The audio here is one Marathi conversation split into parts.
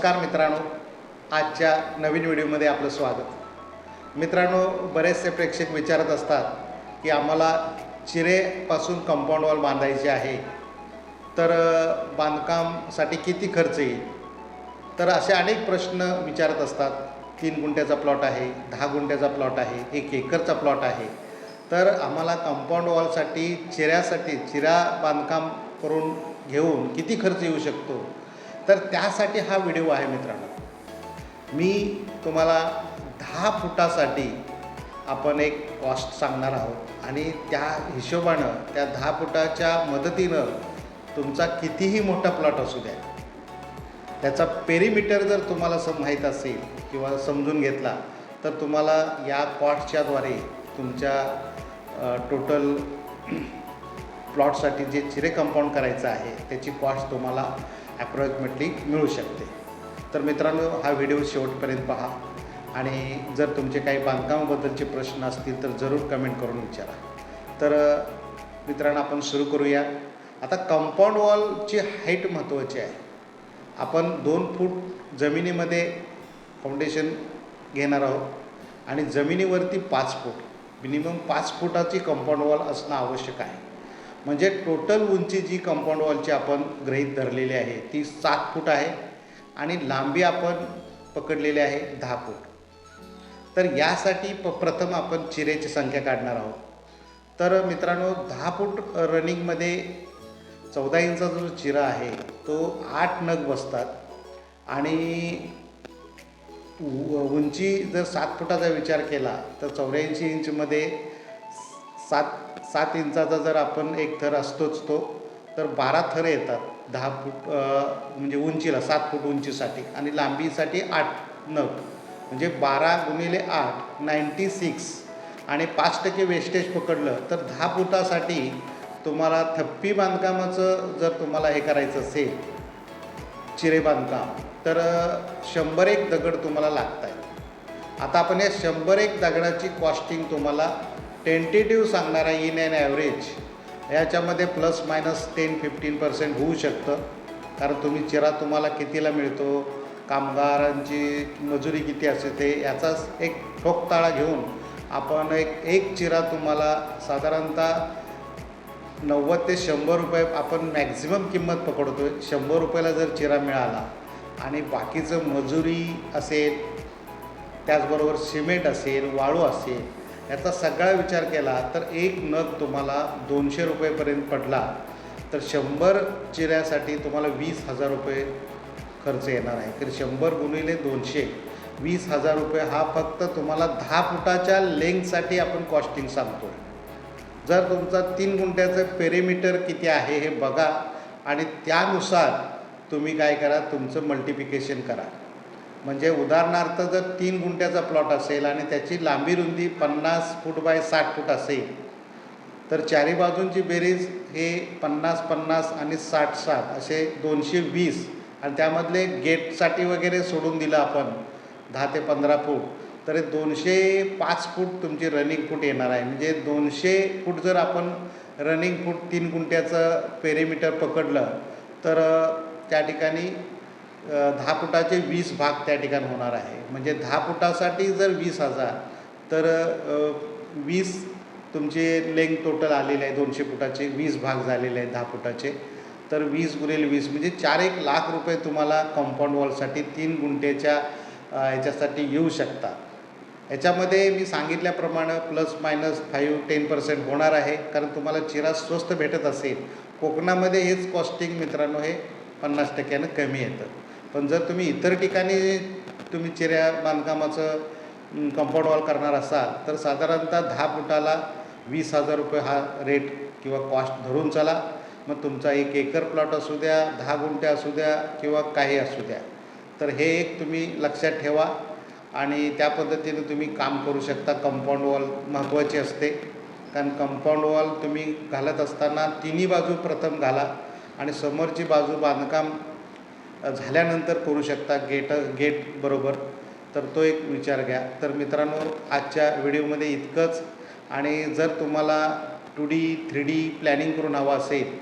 नमस्कार मित्रांनो. आजच्या नवीन व्हिडिओमध्ये आपलं स्वागत. मित्रांनो बरेचसे प्रेक्षक विचारत असतात की आम्हाला चिरेपासून कंपाऊंड वॉल बांधायचे आहे. तर बांधकामसाठी किती खर्च येईल? तर असे अनेक प्रश्न विचारत असतात. तीन गुंठ्याचा प्लॉट आहे दहा गुंठ्याचा प्लॉट आहे एक एकरचा प्लॉट आहे. तर आम्हाला कंपाऊंड वॉलसाठी चिऱ्यासाठी चिरा बांधकाम करून घेऊन किती खर्च येऊ शकतो? तर त्यासाठी हा व्हिडिओ आहे मित्रांनो. मी तुम्हाला दहा फुटासाठी आपण एक कॉस्ट सांगणार आहोत आणि त्या हिशोबानं त्या दहा फुटाच्या मदतीनं तुमचा कितीही मोठा प्लॉट असू द्या त्याचा पेरीमीटर जर तुम्हाला सम माहीत असेल किंवा समजून घेतला तर तुम्हाला या कॉस्टच्याद्वारे तुमच्या टोटल प्लॉटसाठी जे चिरे कंपाऊंड करायचं आहे त्याची कॉस्ट तुम्हाला ॲप्रॉक्सिमेटली मिळू शकते. तर मित्रांनो हा व्हिडिओ शेवटपर्यंत पहा. आणि जर तुमचे काही बांधकामाबद्दलचे प्रश्न असतील तर जरूर कमेंट करून विचारा. तर मित्रांनो आपण सुरू करूया. आता कंपाऊंड वॉलची हाईट महत्त्वाची आहे. आपण दोन फूट जमिनीमध्ये फाउंडेशन घेणार आहोत. आणि जमिनीवरती पाच फूट मिनिमम पाच फुटाची कंपाऊंड वॉल असणं आवश्यक आहे. म्हणजे टोटल उंची जी कंपाऊंड वॉलची आपण गृहीत धरलेली आहे ती सात फूट आहे आणि लांबी आपण पकडलेली आहे दहा फूट. तर यासाठी प प्रथम आपण चिरेची संख्या काढणार आहोत. तर मित्रांनो दहा फूट रनिंगमध्ये चौदा इंचा जो चिरा आहे तो आठ नग बसतात आणि उंची जर सात फुटाचा विचार केला तर चौऱ्याऐंशी इंचमध्ये सात सात इंचाचा जर आपण एक थर असतोच तो तर बारा थर येतात. दहा फूट म्हणजे उंचीला सात फूट उंचीसाठी आणि लांबीसाठी आठ नग. म्हणजे बारा गुणिले आठ नाईंटी सिक्स. आणि पाच टक्के वेस्टेज पकडलं तर दहा फुटासाठी तुम्हाला थप्पी बांधकामाचं जर तुम्हाला हे करायचं असेल चिरे बांधकाम तर शंभर एक दगड तुम्हाला लागत आहे आता आपण या शंभर एक दगडाची कॉस्टिंग तुम्हाला टेंटेटिव्ह सांगणारा इन अँड ॲव्हरेज याच्यामध्ये plus minus ten fifteen percent होऊ शकतं. कारण तुम्ही चिरा तुम्हाला कितीला मिळतो कामगारांची मजुरी किती असते ते याचाच एक ठोकताळा घेऊन आपण एक एक चिरा तुम्हाला साधारणतः नव्वद ते शंभर रुपये आपण मॅक्झिमम किंमत पकडतो आहे शंभर रुपयाला जर चिरा मिळाला आणि बाकीचं मजुरी असेल त्याचबरोबर सिमेंट असेल वाळू असेल याचा सगळा विचार केला तर एक नग तुम्हाला दोनशे रुपयेपर्यंत पडला तर शंभर चिऱ्यासाठी तुम्हाला वीस हजार रुपये खर्च येणार आहे. तर शंभर गुणिले दोनशे वीस हजार रुपये हा फक्त तुम्हाला दहा फुटाच्या लेंथसाठी आपण कॉस्टिंग सांगतो आहे जर तुमचा तीन गुंठ्याचं पेरिमीटर किती आहे हे बघा आणि त्यानुसार तुम्ही काय करा तुमचं मल्टिप्लिकेशन करा. म्हणजे उदाहरणार्थ जर तीन गुंठ्याचा प्लॉट असेल आणि त्याची लांबी रुंदी पन्नास फूट बाय साठ फूट असेल तर चारी बाजूंची बेरीज हे पन्नास पन्नास आणि साठ साठ असे दोनशे वीस. आणि त्यामधले गेटसाठी वगैरे सोडून दिलं आपण दहा ते पंधरा फूट तर हे दोनशे पाच फूट तुमची रनिंग फूट येणार आहे. म्हणजे दोनशे फूट जर आपण रनिंग फूट तीन गुंठ्याचं पेरीमीटर पकडलं तर त्या ठिकाणी दहा फुटाचे वीस भाग त्या ठिकाणी होणार आहे. म्हणजे दहा फुटासाठी जर वीस हजार तर वीस तुमचे लेंग टोटल आलेले आहे दोनशे फुटाचे वीस भाग झालेले आहेत दहा फुटाचे. तर वीस गुरेल वीस म्हणजे चार एक लाख रुपये तुम्हाला कंपाऊंड वॉलसाठी तीन गुंठेच्या याच्यासाठी येऊ शकतात. याच्यामध्ये मी सांगितल्याप्रमाणे plus minus five ten percent होणार आहे. कारण तुम्हाला चिरा स्वस्त भेटत असेल. कोकणामध्ये हेच कॉस्टिंग मित्रांनो हे पन्नास टक्क्यानं कमी येतं. पण जर तुम्ही इतर ठिकाणी तुम्ही चिऱ्या बांधकामाचं कंपाऊंड वॉल करणार असाल तर साधारणतः दहा फुटाला वीस हजार रुपये हा रेट किंवा कॉस्ट धरून चला. मग तुमचा एक एकर प्लॉट असू द्या दहा गुंठे असू द्या किंवा काही असू द्या. तर हे एक तुम्ही लक्षात ठेवा आणि त्या पद्धतीने तुम्ही काम करू शकता. कंपाऊंड वॉल महत्त्वाची असते. कारण कंपाऊंड वॉल तुम्ही घालत असताना तिन्ही बाजू प्रथम घाला आणि समोरची बाजू बांधकाम झाल्यानंतर करू शकता गेट गेट बरोबर. तर तो एक विचार घ्या. तर मित्रांनो आजच्या व्हिडिओमध्ये इतकंच. आणि जर तुम्हाला two D three D planning करून हवं असेल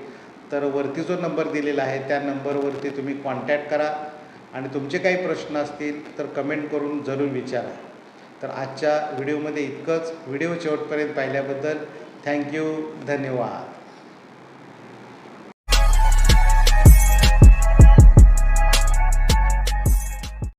तर वरती जो नंबर दिलेला आहे त्या नंबरवरती तुम्ही कॉन्टॅक्ट करा. आणि तुमचे काही प्रश्न असतील तर कमेंट करून जरूर विचारा. तर आजच्या व्हिडिओमध्ये इतकंच. व्हिडिओ शेवटपर्यंत पाहिल्याबद्दल थँक्यू धन्यवाद.